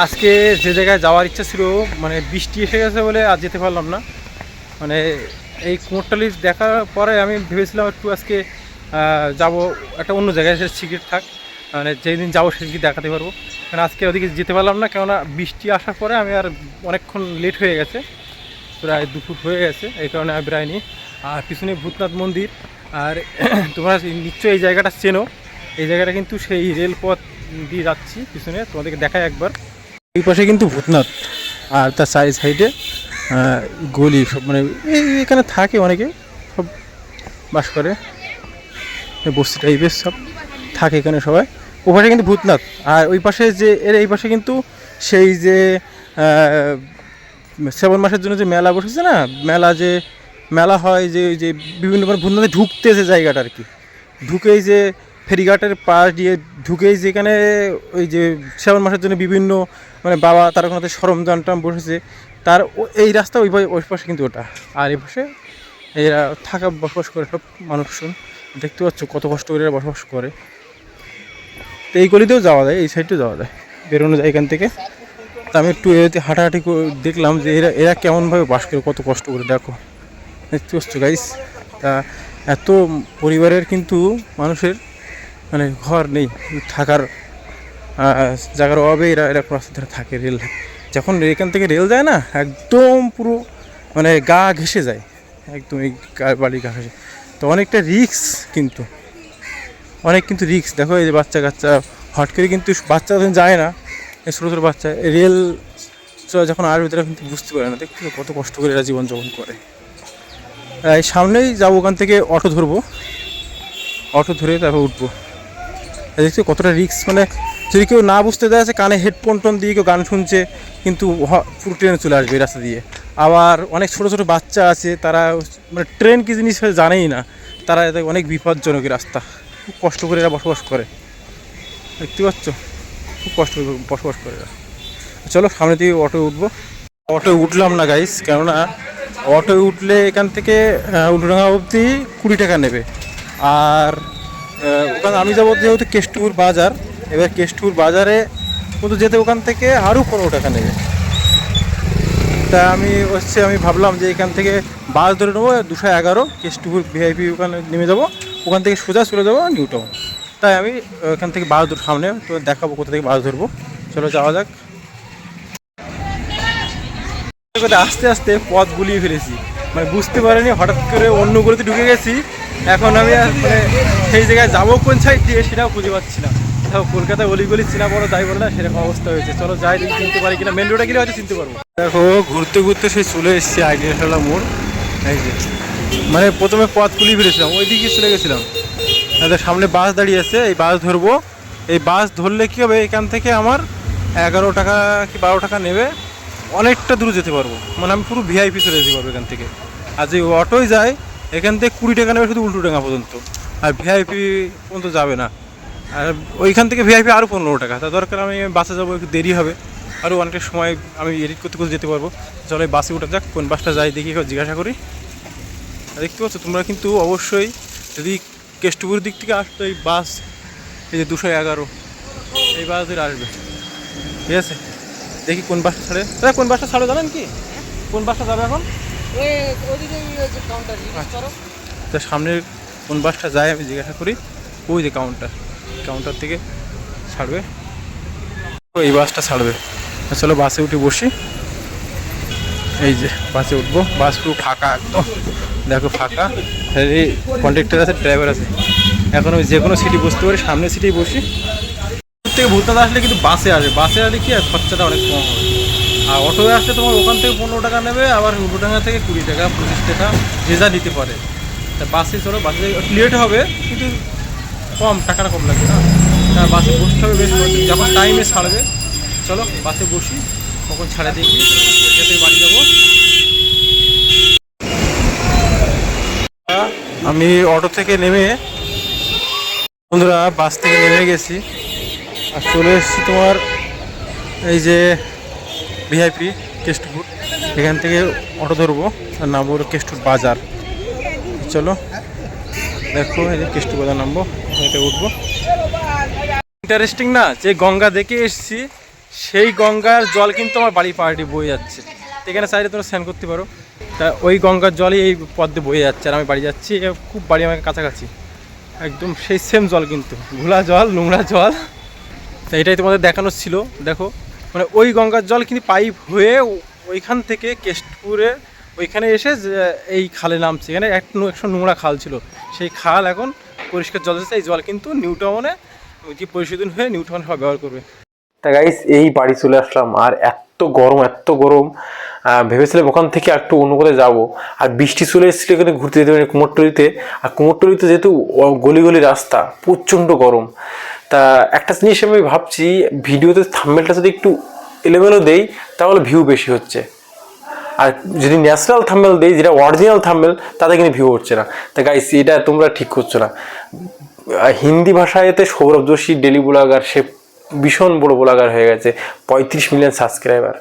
আজকে যে জায়গায় যাওয়ার ইচ্ছা ছিল মানে বৃষ্টি এসে গেছে বলে আর যেতে পারলাম না। মানে এই কুমোরটালি দেখার পরে আমি ভেবেছিলাম একটু আজকে যাব একটা অন্য জায়গায় সে সিগারেট থাক মানে যেই দিন যাব সেদিন দেখাতে পারব। কারণ আজকে ওদিকে যেতে পারলাম না, কেননা বৃষ্টি আসার পরে আমি আর অনেকক্ষণ লেট হয়ে গেছে। প্রায় দুপুর হয়ে গেছে, এই কারণে আমি বেরাইনি আর পিছনে ভূতনাথ মন্দির, আর তোমরা নিশ্চয়ই এই জায়গাটা চেনো। এই জায়গাটা কিন্তু সেই রেলপথ দিয়ে যাচ্ছি পিছনে, তোমাদেরকে দেখায় একবার। এই পাশে কিন্তু ভূতনাথ। আর তার সাইড সাইডে গলি সব মানে এখানে থাকে অনেকে, সব বাস করে। বস্তি টাইপের সব থাকে এখানে সবাই। ও পাশে কিন্তু ভূতনাথ। আর ওই পাশে যে, এর এই পাশে কিন্তু সেই যে শ্রাবণ মাসের জন্য যে মেলা বসেছে না, মেলা যে, মেলা হয় যে যে বিভিন্ন মানে ভূতনাথে ঢুকতে যে জায়গাটা আর কি। ঢুকেই যে ফেরিঘাটের পাশ দিয়ে ঢুকেই যেখানে ওই যে শ্রাবণ মাসের জন্য বিভিন্ন মানে বাবা তারকনাথের সরঞ্জাম টাম বসেছে, তার এই রাস্তা ওই ওই পাশে কিন্তু ওটা। আর এই পাশে এরা থাকা, বসবাস করে সব মানুষজন। দেখতে পাচ্ছ কত কষ্ট করে এরা বসবাস করে। তো এই গলিতেও যাওয়া যায়, এই সাইডেও যাওয়া যায়, বেরোনো যায় এখান থেকে। তা আমি একটু এতে হাঁটাহাঁটি দেখলাম যে এরা এরা কেমনভাবে বাস করে, কত কষ্ট করে, দেখো। দেখতে পাচ্ছ গাইস তা এত পরিবারের কিন্তু মানুষের মানে ঘর নেই, থাকার জায়গার অভাবে এরা এরা রাস্তা ধারে থাকে রেল। যখন এখান থেকে রেল যায় না, একদম পুরো মানে গা ঘেসে যায়, একদম এই বাড়ির গা ঘেসে তো অনেকটা রিক্স কিন্তু, অনেক কিন্তু রিক্স দেখো এই যে বাচ্চা কাচ্চা, হট করে কিন্তু বাচ্চা যখন যায় না, এই ছোটো ছোটো বাচ্চা রেল যখন আসবে তারা কিন্তু বুঝতে পারে না দেখতে কত কষ্ট করে এরা জীবনযাপন করে। এই সামনেই যাব ওখান থেকে, অটো ধরবো। অটো ধরে তারপর উঠবো। দেখছ কতটা রিক্স মানে যদি কেউ না বুঝতে দেয় আছে কানে হেডফোন টোন দিয়ে কেউ গান শুনছে, কিন্তু পুরো ট্রেনে চলে আসবে রাস্তা দিয়ে। আবার অনেক ছোট ছোট বাচ্চা আছে, তারা মানে ট্রেন কি জিনিস জানেই না, তারা এতে অনেক বিপজ্জনক রাস্তা। খুব কষ্ট করে এরা বসবাস করে। দেখতে পাচ্ছ? খুব কষ্ট করে বসবাস করে এরা। চলো সামনে দিয়ে অটো উঠবো। অটো উঠলাম না গাইস কেননা অটো উঠলে এখান থেকে উল্টোডাঙ্গা অবধি কুড়ি টাকা নেবে। আর ওখানে আমি যাব যেহেতু কেষ্টপুর বাজার, এবার কেষ্টপুর বাজারে কিন্তু যেতে ওখান থেকে আরও পনেরো টাকা নেবে। তা আমি হচ্ছে আমি ভাবলাম যে এখান থেকে বাস ধরে নেব, দুশো এগারো কেষ্টপুর ভিআইপি ওখানে নেমে যাব, ওখান থেকে সোজা চলে যাব নিউ টাউন তাই আমি ওখান থেকে বাস ধর সামনে, তো দেখাবো কোথা থেকে বাস ধরবো। চলো যাওয়া যাক। আস্তে আস্তে পথ গুলিয়ে ফেলেছি। মানে বুঝতে পারিনি, হঠাৎ করে অন্য গলিতে ঢুকে গেছি। এখন আমি মানে সেই জায়গায় যাব কোন সাইড দিয়ে সেটাও খুঁজে পাচ্ছি না। তাও কলকাতায় অলিগলি চিনা বড় যাই বলে না, সেরকম অবস্থা হয়েছে। চলো, যাই দেখি, চিনতে পারি কিনা। মেন রোডে গেলে হয়তো চিনতে পারব। দেখো, ঘুরতে ঘুরতে সেই চলে এসেছি আইডিয়া খেলা মোড়। এই যে মানে প্রথমে পথ গুলিয়ে ফেলেছিলাম ওই দিকে চলে গেছিলাম। সামনে বাস দাঁড়িয়ে আছে, এই বাস ধরবো। এই বাস ধরলে কি হবে, এখান থেকে আমার এগারো টাকা কি বারো টাকা নেবে, অনেকটা দূর যেতে পারব। মানে আমি পুরো ভিআইপি চলে যেতে পারব এখান থেকে। আর যে অটোয় যায় এখান থেকে কুড়ি টাকা নেবে শুধু উল্টো টাকা পর্যন্ত। আর ভিআইপি পর্যন্ত যাবে না। আর ওইখান থেকে ভিআইপি আরও পনেরো টাকা। তা দরকার আমি বাসে যাব, একটু দেরি হবে। আরও অনেকটা সময় আমি এডিট করতে করতে যেতে পারব। চলো বাসে উঠে যাক, কোন বাসটা যাই দেখি জিজ্ঞাসা করি। দেখতে পাচ্ছ, তোমরা কিন্তু অবশ্যই যদি কেষ্টপুর দিক থেকে আসতো এই বাস, এই যে দুশো এগারো, এই বাস ধরে আসবে। ঠিক আছে? দেখি কোন বাসটা ছাড়ে। দাদা কোন বাসটা ছাড়ে জানেন কি? কোন বাসটা যাবে এখন? তা সামনের কোন বাসটা যায় আমি জিজ্ঞাসা করি ওই যে কাউন্টার কাউন্টার থেকে ছাড়বে। এই বাসটা ছাড়বে। চলো বাসে উঠে বসি। এই যে বাসে উঠবো। বাস পুরো ফাঁকা একদম। দেখো ফাঁকা। এই কন্ট্রাক্টর আছে ড্রাইভার আছে। এখন আমি যে কোনো সিটি বসতে পারি সামনের সিটি বসি। থেকে ভূতনাথ আসলে কিন্তু বাসে আসে। বাসে আসলে কি আর খরচাটা অনেক কম হবে আর অটোয় আসলে তোমার ওখান থেকে পনেরো টাকা নেবে, আবার উল্টোডাঙ্গা থেকে কুড়ি টাকা, পঁচিশ টাকা, যে যা নিতে পারে। তা বাসে চলো বাসে লেট হবে, কিন্তু কম, টাকাটা কম লাগবে না। তা বাসে বসতে হবে বেশ। যখন টাইমে ছাড়বে। চলো, বাসে বসি কখন ছাড়ে দেখি, যেতে বাড়ি যাব। আমি অটো থেকে নেমে, বন্ধুরা, বাস থেকে নেমে গেছি। আর চলে এসেছি তোমার, এই যে ভিআইপি কেষ্টপুর এখান থেকে অটো ধরবো। আর নামবো হলো কেষ্টপুর বাজার চলো, দেখো, এই যে কেষ্টপুর বাজার নামবো। এটা উঠবো। ইন্টারেস্টিং না, যে গঙ্গা দেখে এসেছি, সেই গঙ্গার জল কিন্তু আমার বাড়ি পাহাড়ি বয়ে যাচ্ছে। এখানে চাইলে তোমরা স্নান করতে পারো। তা ওই গঙ্গার জলই এই পদ্মে বয়ে যাচ্ছে আর আমি বাড়ি যাচ্ছি খুব বাড়ি আমার কাছাকাছি। একদম সেই সেম জল কিন্তু। ঘোলা জল, নোংরা জল। তা এটাই তোমাদের দেখানোর ছিল। দেখো মানে ওই গঙ্গার জল কিন্তু পাইপ হয়ে ওইখান থেকে কেষ্টপুরে ওইখানে এসে এই খালে নামছে। এখানে এক একশো নোংরা খাল ছিল। সেই খাল এখন পরিষ্কার জল যাচ্ছে এই জল কিন্তু নিউটাউনে কি পরিশোধন হয়ে নিউটাউনে সব ব্যবহার করবে। তা গাইস এই বাড়ি চলে আসলাম। আর এত গরম এত গরম। ভেবেছিলাম ওখান থেকে একটু অন্য কোথায় যাব। আর বৃষ্টি চলে এসেছিল এখানে ঘুরতে যেতে পারি কুমোরটলিতে। আর কুমোরটলিতে যেহেতু গলি গলি রাস্তা, প্রচণ্ড গরম। তা একটা জিনিস আমি ভাবছি, ভিডিওতে থাম্বেলটা যদি একটু এলোমেলো দেই, তাহলে ভিউ বেশি হচ্ছে। আর যদি ন্যাচারাল থাম্বেল দেই, যেটা অরিজিনাল থাম্বেল তাতে কিন্তু ভিউ হচ্ছে না। তা গাইস এটা তোমরা ঠিক করছ না। হিন্দি ভাষায়তে সৌরভ যোশী, ডেলি ব্লগার, সে ভীষণ বড় ব্লগার হয়ে গেছে, পঁয়ত্রিশ মিলিয়ন সাবস্ক্রাইবার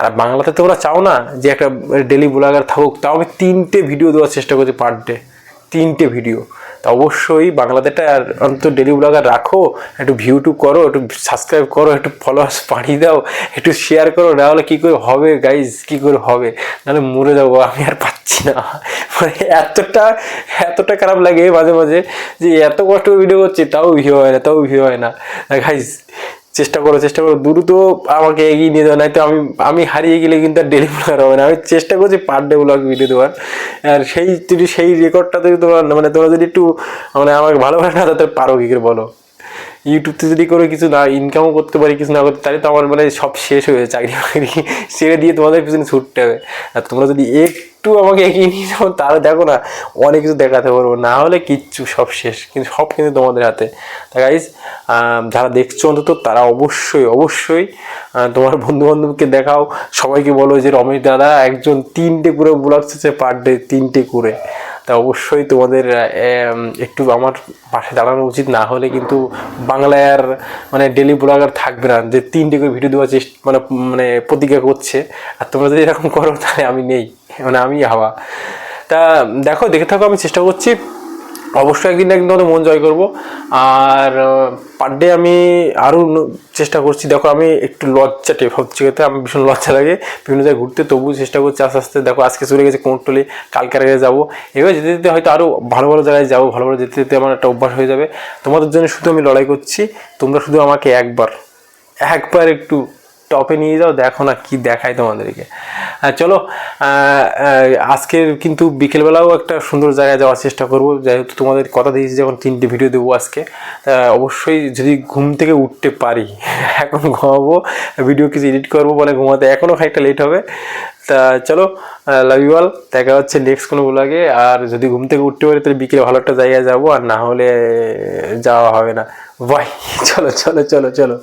আর বাংলাতে তোমরা চাও না যে একটা ডেলি ব্লগার থাকুক, তাও আমি তিনটে ভিডিও দেওয়ার চেষ্টা করছি পার ডে তিনটে ভিডিও তা অবশ্যই বাংলাদেশটা অন্তত ডেলি ব্লগার রাখো, একটু ভিউ টু করো, একটু সাবস্ক্রাইব করো, একটু ফলোয়ার্স পাঠিয়ে দাও, একটু শেয়ার করো, না হলে কী করে হবে গাইজ কী করে হবে? নাহলে মরে যাব, আমি আর পাচ্ছি না। মানে এতটা এতটা খারাপ লাগে মাঝে মাঝে, যে এত কষ্ট ভিডিও করছি, তাও ভিউ হয় না, তাও ভিউ হয় না। গাইজ চেষ্টা করো চেষ্টা করো। দ্রুত আমাকে এগিয়ে নিয়ে যাও নয়তো আমি আমি হারিয়ে গেলে কিন্তু আর ডেলি ব্লগার হবে না। আমি চেষ্টা করছি পার ডে ব্লগ ভিডিও দেওয়ার। আর সেই যদি সেই রেকর্ডটা যদি তোমার মানে তোমরা যদি একটু মানে আমাকে ভালোবাসে না তাতে পারো কি করে বলো? ইউটিউবতে যদি করে কিছু না ইনকামও করতে পারি, কিছু না করতে, তাহলে তো আমার মানে সব শেষ হয়ে যায় চাকরি বাকরি ছেড়ে দিয়ে তোমাদের পিছনে ছুটতে হবে। আর তোমরা যদি একটু আমাকে এগিয়ে নিয়ে যাও, তাহলে দেখো না, অনেক কিছু দেখাতে পারব। না হলে কিচ্ছু, সব শেষ, কিন্তু সব কিন্তু তোমাদের হাতে। তা গাইজ যারা দেখছ অন্তত, তারা অবশ্যই অবশ্যই তোমার বন্ধু বান্ধবকে দেখাও। সবাইকে বলো যে, রমেশ দাদা, একজন তিনটে করে ব্লগ পার ডে তিনটে করে। তা অবশ্যই তোমাদের একটু আমার পাশে দাঁড়ানো উচিত। না হলে কিন্তু বাংলায় আর মানে ডেলি ব্লগার থাকবে না। যে তিনটে করে ভিডিও দেওয়ার চেষ্টা মানে মানে প্রতিজ্ঞা করছে। আর তোমরা যদি এরকম করো, তাহলে আমি নেই। মানে আমি হাওয়া। তা দেখো, দেখে থাকো, আমি চেষ্টা করছি। অবশ্যই একদিন না একদিন তোমাদের মন জয় করব। আর পার ডে আমি আরও চেষ্টা করছি। দেখো, আমি একটু লজ্জা টেপ হচ্ছে খেতে আমি ভীষণ লজ্জা লাগে। বিভিন্ন জায়গায় ঘুরতে, তবুও চেষ্টা করছি আস্তে আস্তে। দেখো, আজকে চলে গেছে কোমরটলি কালকে আগে যাব। এবার যেতে যেতে হয়তো আরও ভালো ভালো জায়গায় যাব, ভালো ভালো যেতে যেতে আমার একটা অভ্যাস হয়ে যাবে। তোমাদের জন্য শুধু আমি লড়াই করছি। তোমরা শুধু আমাকে একবার একবার একটু টপে নিয়ে যাও, দেখো না কি দেখায় তোমাদেরকে। চলো আজকের কিন্তু বিকেলবেলাও একটা সুন্দর জায়গায় যাওয়ার চেষ্টা করব। যেহেতু তোমাদের কথা দিয়েছি যখন তিনটে ভিডিও দেবো আজকে। অবশ্যই যদি ঘুম থেকে উঠতে পারি, এখন ঘুমাবো ভিডিও কিছু এডিট করব বলে ঘুমাতে এখনও খানিকটা লেট হবে। তা চলো লাভ ইউ অল দেখা হচ্ছে নেক্সট কোনো ব্লগে আর যদি ঘুম থেকে উঠতে পারি, তাহলে বিকেলে ভালো একটা জায়গায় যাব। আর না হলে যাওয়া হবে না। বাই চলো চলো চলো চলো।